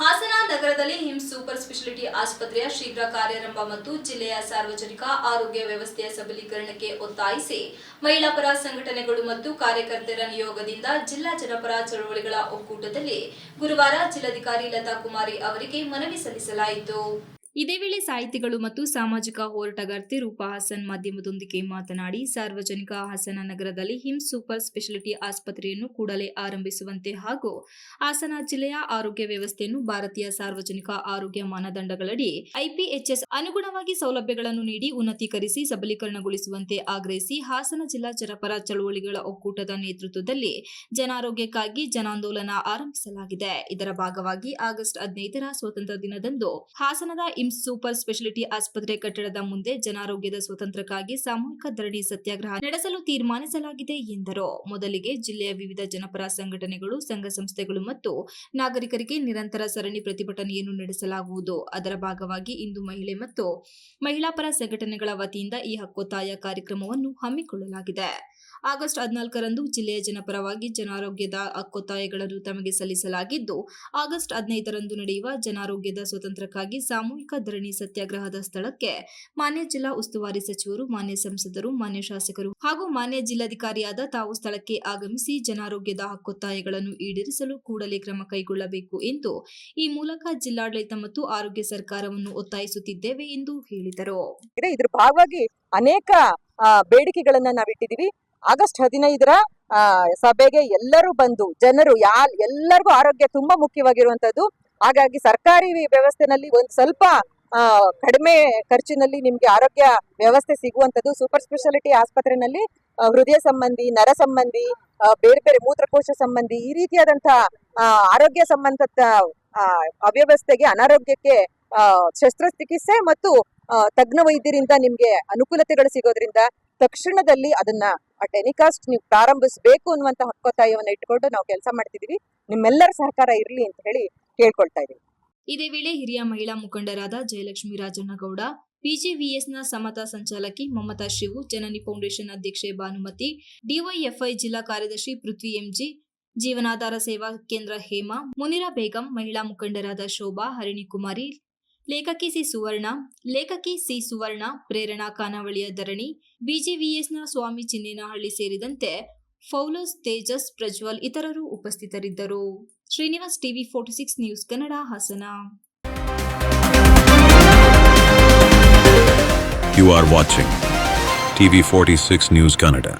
ಹಾಸನ ನಗರದಲ್ಲಿ hymns super speciality ಆಸ್ಪತ್ರೆಯ ಶೀಘ್ರ ಕಾರ್ಯಾರಂಭ ಮತ್ತು ಜಿಲ್ಲೆಯ ಸಾರ್ವಜನಿಕ ಆರೋಗ್ಯ ವ್ಯವಸ್ಥೆಯ ಸಬಲೀಕರಣಕ್ಕೆ ಒತ್ತಾಯಿಸಿ ಮಹಿಳಾ ಪರ ಸಂಘಟನೆಗಳು ಮತ್ತು ಕಾರ್ಯಕರ್ತರ ನಿಯೋಗದಿಂದ ಜಿಲ್ಲಾ ಜನಪರ ಚಳವಳಿಗಳ ಒಕ್ಕೂಟದಲ್ಲಿ ಗುರುವಾರ ಜಿಲ್ಲಾಧಿಕಾರಿ ಲತಾ ಕುಮಾರಿ ಅವರಿಗೆ ಮನವಿ ಸಲ್ಲಿಸಲಾಯಿತು. ಇದೇ ವೇಳೆ ಸಾಹಿತಿಗಳು ಮತ್ತು ಸಾಮಾಜಿಕ ಹೋರಾಟಗಾರ್ತಿ ರೂಪಾ ಹಾಸನ್ ಮಾಧ್ಯಮದೊಂದಿಗೆ ಮಾತನಾಡಿ, ಸಾರ್ವಜನಿಕ ಹಾಸನ ನಗರದಲ್ಲಿ ಹಿಮ್ ಸೂಪರ್ ಸ್ಪೆಷಾಲಿಟಿ ಆಸ್ಪತ್ರೆಯನ್ನು ಕೂಡಲೇ ಆರಂಭಿಸುವಂತೆ ಹಾಗೂ ಹಾಸನ ಜಿಲ್ಲೆಯ ಆರೋಗ್ಯ ವ್ಯವಸ್ಥೆಯನ್ನು ಭಾರತೀಯ ಸಾರ್ವಜನಿಕ ಆರೋಗ್ಯ ಮಾನದಂಡಗಳಡಿ ಐಪಿಎಚ್ಎಸ್ ಅನುಗುಣವಾಗಿ ಸೌಲಭ್ಯಗಳನ್ನು ನೀಡಿ ಉನ್ನತೀಕರಿಸಿ ಸಬಲೀಕರಣಗೊಳಿಸುವಂತೆ ಆಗ್ರಹಿಸಿ ಹಾಸನ ಜಿಲ್ಲಾ ಜನಪರ ಚಳವಳಿಗಳ ಒಕ್ಕೂಟದ ನೇತೃತ್ವದಲ್ಲಿ ಜನಾರೋಗ್ಯಕ್ಕಾಗಿ ಜನಾಂದೋಲನ ಆರಂಭಿಸಲಾಗಿದೆ. ಇದರ ಭಾಗವಾಗಿ ಆಗಸ್ಟ್ ಹದಿನೈದರ ಸ್ವಾತಂತ್ರ್ಯ ದಿನದಂದು ಹಾಸನದ ಸೂಪರ್ ಸ್ಪೆಷಾಲಿಟಿ ಆಸ್ಪತ್ರೆ ಕಟ್ಟಡದ ಮುಂದೆ ಜನಾರೋಗ್ಯದ ಸ್ವತಂತ್ರಕ್ಕಾಗಿ ಸಾಮೂಹಿಕ ಧರಣಿ ಸತ್ಯಾಗ್ರಹ ನಡೆಸಲು ತೀರ್ಮಾನಿಸಲಾಗಿದೆ ಎಂದರು. ಮೊದಲಿಗೆ ಜಿಲ್ಲೆಯ ವಿವಿಧ ಜನಪರ ಸಂಘಟನೆಗಳು, ಸಂಘ ಸಂಸ್ಥೆಗಳು ಮತ್ತು ನಾಗರಿಕರಿಗೆ ನಿರಂತರ ಸರಣಿ ಪ್ರತಿಭಟನೆಯನ್ನು ನಡೆಸಲಾಗುವುದು. ಅದರ ಭಾಗವಾಗಿ ಇಂದು ಮಹಿಳೆ ಮತ್ತು ಮಹಿಳಾ ಪರ ಸಂಘಟನೆಗಳ ವತಿಯಿಂದ ಈ ಹಕ್ಕೊತ್ತಾಯ ಕಾರ್ಯಕ್ರಮವನ್ನು ಹಮ್ಮಿಕೊಳ್ಳಲಾಗಿದೆ. ಆಗಸ್ಟ್ ಹದಿನಾಲ್ಕರಂದು ಜಿಲ್ಲೆಯ ಜನಪರವಾಗಿ ಜನಾರೋಗ್ಯದ ಹಕ್ಕೊತ್ತಾಯಗಳನ್ನು ತಮಗೆ ಸಲ್ಲಿಸಲಾಗಿದ್ದು, ಆಗಸ್ಟ್ ಹದಿನೈದರಂದು ನಡೆಯುವ ಜನಾರೋಗ್ಯದ ಸ್ವತಂತ್ರಕ್ಕಾಗಿ ಸಾಮೂಹಿಕ ಧರಣಿ ಸತ್ಯಾಗ್ರಹದ ಸ್ಥಳಕ್ಕೆ ಮಾನ್ಯ ಜಿಲ್ಲಾ ಉಸ್ತುವಾರಿ ಸಚಿವರು, ಮಾನ್ಯ ಸಂಸದರು, ಮಾನ್ಯ ಶಾಸಕರು ಹಾಗೂ ಮಾನ್ಯ ಜಿಲ್ಲಾಧಿಕಾರಿಯಾದ ತಾವು ಸ್ಥಳಕ್ಕೆ ಆಗಮಿಸಿ ಜನಾರೋಗ್ಯದ ಹಕ್ಕೊತ್ತಾಯಗಳನ್ನು ಈಡೇರಿಸಲು ಕೂಡಲೇ ಕ್ರಮ ಕೈಗೊಳ್ಳಬೇಕು ಎಂದು ಈ ಮೂಲಕ ಜಿಲ್ಲಾಡಳಿತ ಮತ್ತು ಆರೋಗ್ಯ ಸರ್ಕಾರವನ್ನು ಒತ್ತಾಯಿಸುತ್ತಿದ್ದೇವೆ ಎಂದು ಹೇಳಿದರು. ಇದರ ಭಾಗವಾಗಿ ಅನೇಕ ಬೇಡಿಕೆಗಳನ್ನ ನಾವಿಟ್ಟಿದೀವಿ ಆಗಸ್ಟ್ ಹದಿನೈದರ ಸಭೆಗೆ ಎಲ್ಲರೂ ಬಂದು, ಜನರು ಯಾ ಎಲ್ಲರಿಗೂ ಆರೋಗ್ಯ ತುಂಬಾ ಮುಖ್ಯವಾಗಿರುವಂತದ್ದು. ಹಾಗಾಗಿ ಸರ್ಕಾರಿ ವ್ಯವಸ್ಥೆನಲ್ಲಿ ಒಂದ್ ಸ್ವಲ್ಪ ಕಡಿಮೆ ಖರ್ಚಿನಲ್ಲಿ ನಿಮ್ಗೆ ಆರೋಗ್ಯ ವ್ಯವಸ್ಥೆ ಸಿಗುವಂತದ್ದು. ಸೂಪರ್ ಸ್ಪೆಷಾಲಿಟಿ ಆಸ್ಪತ್ರೆನಲ್ಲಿ ಹೃದಯ ಸಂಬಂಧಿ, ನರ ಸಂಬಂಧಿ ಬೇರೆ ಬೇರೆ ಮೂತ್ರಕೋಶ ಸಂಬಂಧಿ, ಈ ರೀತಿಯಾದಂತಹ ಆರೋಗ್ಯ ಸಂಬಂಧ ಅವ್ಯವಸ್ಥೆಗೆ ಅನಾರೋಗ್ಯಕ್ಕೆ ಶಸ್ತ್ರಚಿಕಿತ್ಸೆ ಮತ್ತು ತಜ್ಞ ವೈದ್ಯರಿಂದ ನಿಮ್ಗೆ ಅನುಕೂಲತೆಗಳು ಸಿಗೋದ್ರಿಂದ ತಕ್ಷಣದಲ್ಲಿ ಅದನ್ನ ಟೆನಿಕಾಸ್ಟ್ ನೀವು ಪ್ರಾರಂಭಿಸಬೇಕು ಅನ್ನುವಂತ ಹಕ್ಕೊತ್ತಾಯವನ್ನ ಇಟ್ಕೊಂಡು ನಾವು ಕೆಲಸ ಮಾಡ್ತಿದೀವಿ ನಿಮ್ಮೆಲ್ಲರ ಸಹಕಾರ ಇರಲಿ ಅಂತ ಹೇಳಿ ಕೇಳ್ಕೊಳ್ತಾ ಇದೀವಿ ಇದೇ ವೇಳೆ ಹಿರಿಯ ಮಹಿಳಾ ಮುಖಂಡರಾದ ಜಯಲಕ್ಷ್ಮಿ ರಾಜಣ್ಣಗೌಡ ಪಿಜಿವಿಎಸ್ನ ಸಮತಾ ಸಂಚಾಲಕಿ ಮಮತಾ ಶಿವು, ಜನನಿ ಫೌಂಡೇಶನ್ ಅಧ್ಯಕ್ಷೆ ಭಾನುಮತಿ, ಡಿವೈಎಫ್ಐ ಜಿಲ್ಲಾ ಕಾರ್ಯದರ್ಶಿ ಪೃಥ್ವಿ ಎಂಜಿ ಜೀವನಾಧಾರ ಸೇವಾ ಕೇಂದ್ರ ಹೇಮಾ, ಮುನಿರಾ ಬೇಗಂ ಮಹಿಳಾ ಮುಖಂಡರಾದ ಶೋಭಾ, ಹರಿಣಿ ಕುಮಾರಿ ಲೇಖಕಿ ಸಿ ಸುವರ್ಣ, ಲೇಖಕಿ ಸಿ ಸುವರ್ಣ, ಪ್ರೇರಣಾ ಖಾನಾವಳಿಯ ಧರಣಿ, ಬಿಜಿವಿಎಸ್ನ ಸ್ವಾಮಿ ಚಿನ್ನೇನಹಳ್ಳಿ ಸೇರಿದಂತೆ ಫೌಲೋಸ್ ತೇಜಸ್ ಪ್ರಜ್ವಲ್ ಇತರರು ಉಪಸ್ಥಿತರಿದ್ದರು Srinivas TV forty six news Kannada Hassan You are watching TV46 News Kannada.